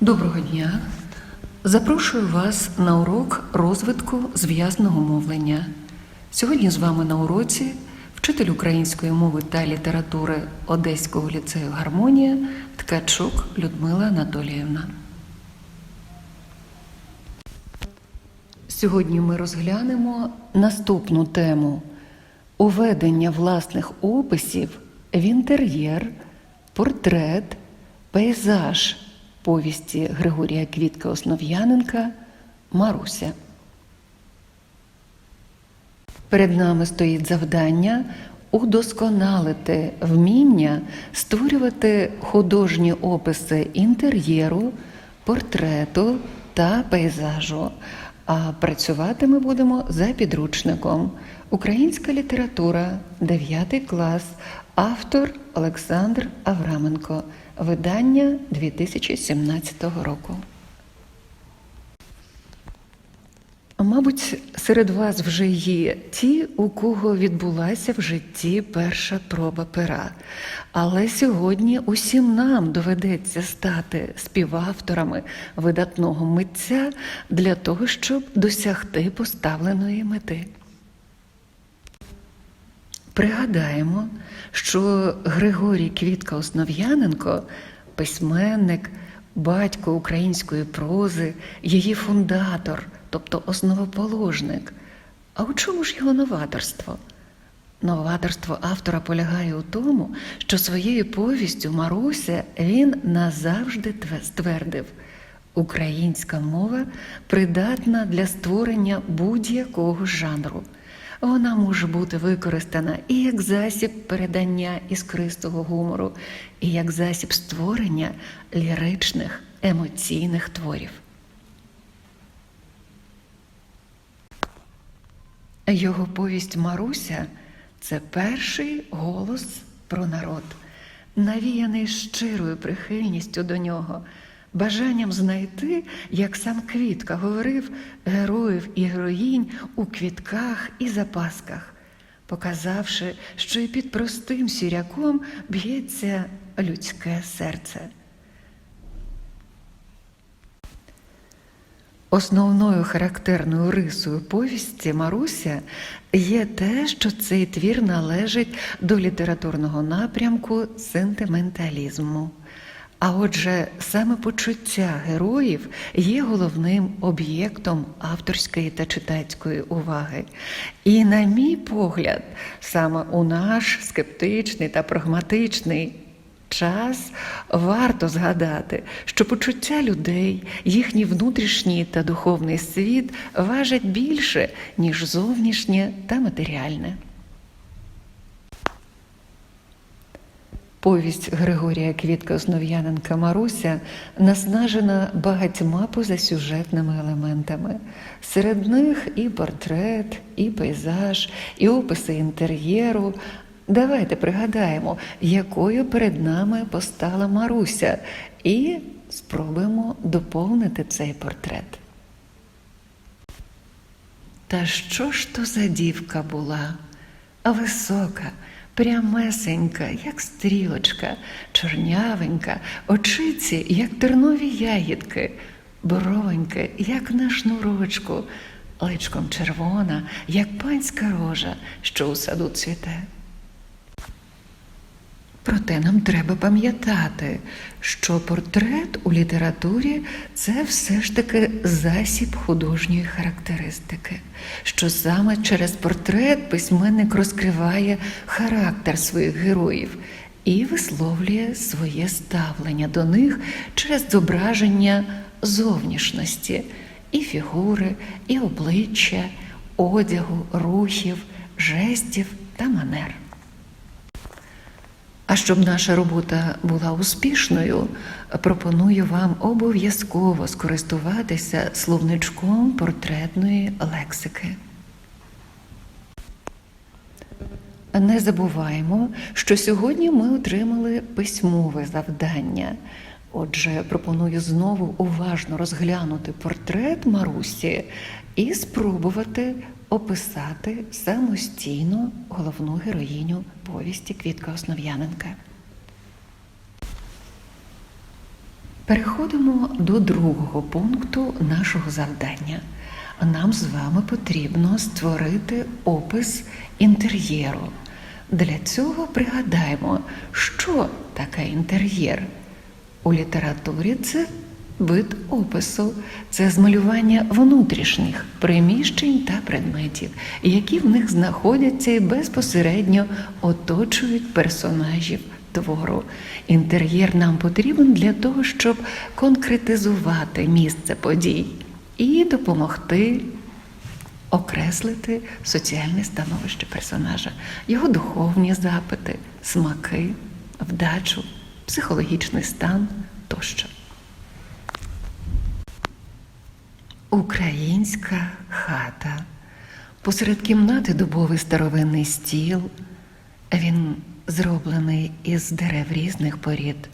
Доброго дня! Запрошую вас на урок розвитку зв'язного мовлення. Сьогодні з вами на уроці вчитель української мови та літератури Одеського ліцею Гармонія Ткачук Людмила Анатоліївна. Сьогодні ми розглянемо наступну тему уведення власних описів в інтер'єр, портрет, пейзаж повісті Григорія Квітка Основ'яненка Маруся. Перед нами стоїть завдання удосконалити вміння створювати художні описи інтер'єру, портрету та пейзажу. А працювати ми будемо за підручником. Українська література, 9 клас, автор Олександр Авраменко. Видання 2017 року. Мабуть, серед вас вже є ті, у кого відбулася в житті перша проба пера. Але сьогодні усім нам доведеться стати співавторами видатного митця для того, щоб досягти поставленої мети. Пригадаємо, що Григорій Квітка Основ'яненко письменник, батько української прози, її фундатор, тобто основоположник. А у чому ж його новаторство? Новаторство автора полягає у тому, що своєю повістю Маруся він назавжди ствердив. Українська мова придатна для створення будь-якого жанру. Вона може бути використана і як засіб передання іскристого гумору, і як засіб створення ліричних емоційних творів. Його повість Маруся це перший голос про народ, навіяний щирою прихильністю до нього, бажанням знайти, як сам Квітка говорив, героїв і героїнь у квітках і запасках, показавши, що і під простим сіряком б'ється людське серце. Основною характерною рисою повісті Маруся є те, що цей твір належить до літературного напрямку сентименталізму. А отже, саме почуття героїв є головним об'єктом авторської та читацької уваги. І, на мій погляд, саме у наш скептичний та прагматичний час варто згадати, що почуття людей, їхній внутрішній та духовний світ важать більше, ніж зовнішнє та матеріальне. Повість Григорія Квітка Основ'яненка Маруся наснажена багатьма позасюжетними елементами. Серед них і портрет, і пейзаж, і описи інтер'єру. Давайте пригадаємо, якою перед нами постала Маруся, і спробуємо доповнити цей портрет. Та що ж то за дівка була? Висока, прямесенька, як стрілочка, чорнявенька, очиці, як тернові ягідки, боровеньке, як на шнурочку, личком червона, як панська рожа, що у саду цвіте. Проте нам треба пам'ятати, що портрет у літературі це все ж таки засіб художньої характеристики, що саме через портрет письменник розкриває характер своїх героїв і висловлює своє ставлення до них через зображення зовнішності і фігури, і обличчя, одягу, рухів, жестів та манер. А щоб наша робота була успішною, пропоную вам обов'язково скористуватися словничком портретної лексики. Не забуваємо, що сьогодні ми отримали письмове завдання. Отже, пропоную знову уважно розглянути портрет Марусі і спробувати описати самостійно головну героїню повісті Квітка Основ'яненка. Переходимо до другого пункту нашого завдання. Нам з вами потрібно створити опис інтер'єру. Для цього пригадаємо, що таке інтер'єр. У літературі це вид опису, це змалювання внутрішніх приміщень та предметів, які в них знаходяться і безпосередньо оточують персонажів твору. Інтер'єр нам потрібен для того, щоб конкретизувати місце подій і допомогти окреслити соціальне становище персонажа, його духовні запити, смаки, вдачу, психологічний стан тощо. Українська хата. Посеред кімнати дубовий старовинний стіл. Він зроблений із дерев різних порід.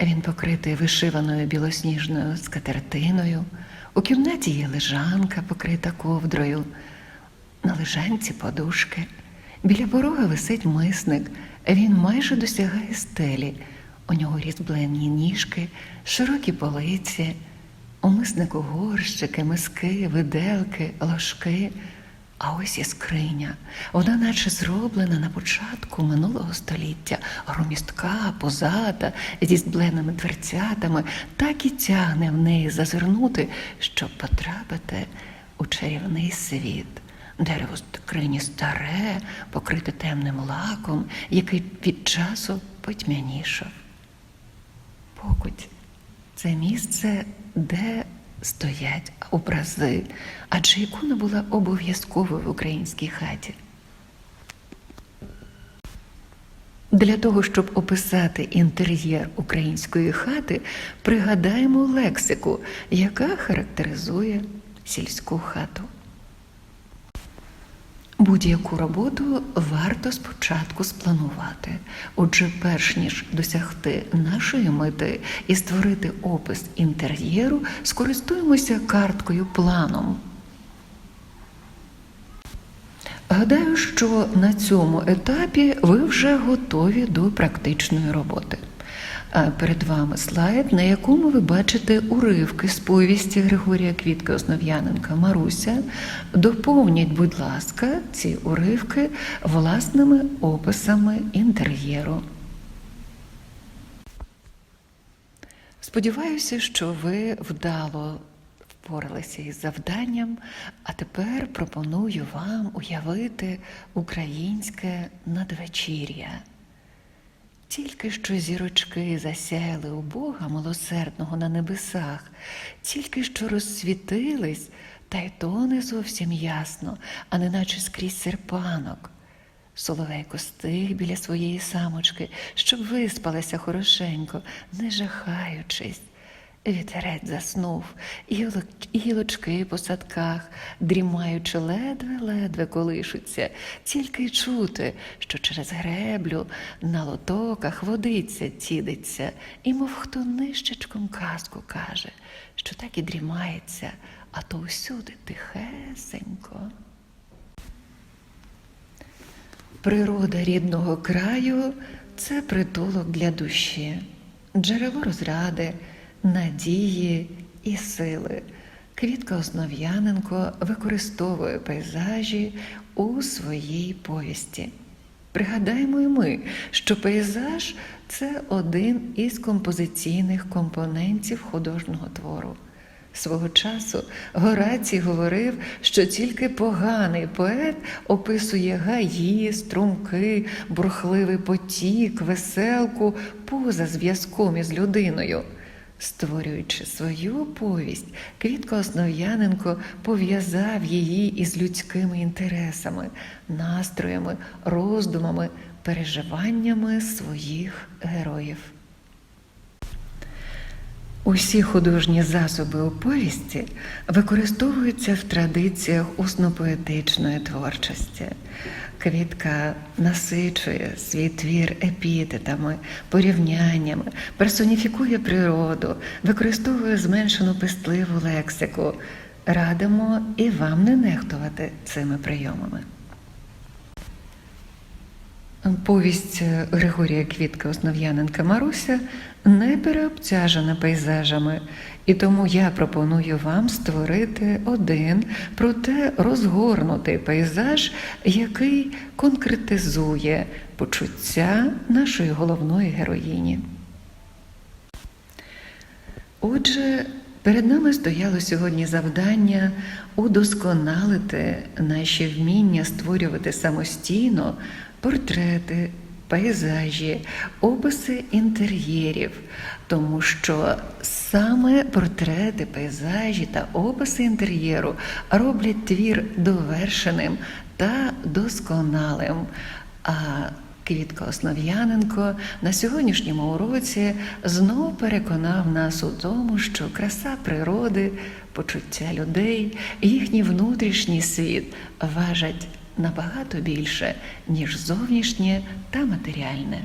Він покритий вишиваною білосніжною скатертиною. У кімнаті є лежанка, покрита ковдрою. На лежанці подушки. Біля порога висить мисник. Він майже досягає стелі. У нього різьблені ніжки, широкі полиці. Миснику горщики, миски, виделки, ложки. А ось і скриня. Вона наче зроблена на початку минулого століття, громістка, позата, зі збленими дверцятами, так і тягне в неї зазирнути, щоб потрапити у чарівний світ. Дерево скрині старе, покрите темним лаком, який від часу потьмянішав. Покуть це місце, де стоять образи, адже ікона була обов'язковою в українській хаті. Для того, щоб описати інтер'єр української хати, пригадаємо лексику, яка характеризує сільську хату. Будь-яку роботу варто спочатку спланувати. Отже, перш ніж досягти нашої мети і створити опис інтер'єру, скористуємося карткою планом. Гадаю, що на цьому етапі ви вже готові до практичної роботи. Перед вами слайд, на якому ви бачите уривки з повісті Григорія Квітки Основ'яненка Маруся. Доповніть, будь ласка, ці уривки власними описами інтер'єру. Сподіваюся, що ви вдало впоралися із завданням, а тепер пропоную вам уявити українське надвечір'я. Тільки що зірочки засяяли у Бога милосердного на небесах, тільки що розсвітились, та й то не зовсім ясно, а неначе скрізь серпанок. Соловейко стиг біля своєї самочки, щоб виспалася хорошенько, не жахаючись. Вітерець заснув, гілочки по садках, дрімаючи ледве-ледве колишуться, тільки й чути, що через греблю на лотоках водиця цідиться, і мов хто нищечком казку каже, що так і дрімається, а то усюди тихесенько. Природа рідного краю це притулок для душі, джерело розради, надії і сили. Квітка Основ'яненко використовує пейзажі у своїй повісті. Пригадаємо і ми, що пейзаж це один із композиційних компонентів художнього твору. Свого часу Горацій говорив, що тільки поганий поет описує гаї, струмки, бурхливий потік, веселку поза зв'язком із людиною. Створюючи свою повість, Квітко Основ'яненко пов'язав її із людськими інтересами, настроями, роздумами, переживаннями своїх героїв. Усі художні засоби у повісті використовуються в традиціях усно-поетичної творчості. Квітка насичує свій твір епітетами, порівняннями, персоніфікує природу, використовує зменшену пестливу лексику. Радимо і вам не нехтувати цими прийомами. Повість Григорія Квітка Основ'яненка Маруся не переобтяжена пейзажами, і тому я пропоную вам створити один, проте розгорнутий пейзаж, який конкретизує почуття нашої головної героїні. Отже, перед нами стояло сьогодні завдання удосконалити наші вміння створювати самостійно портрети, пейзажі, описи інтер'єрів, тому що саме портрети, пейзажі та описи інтер'єру роблять твір довершеним та досконалим. А Квітка Основ'яненко на сьогоднішньому уроці знов переконав нас у тому, що краса природи, почуття людей, їхній внутрішній світ важать набагато більше, ніж зовнішнє та матеріальне.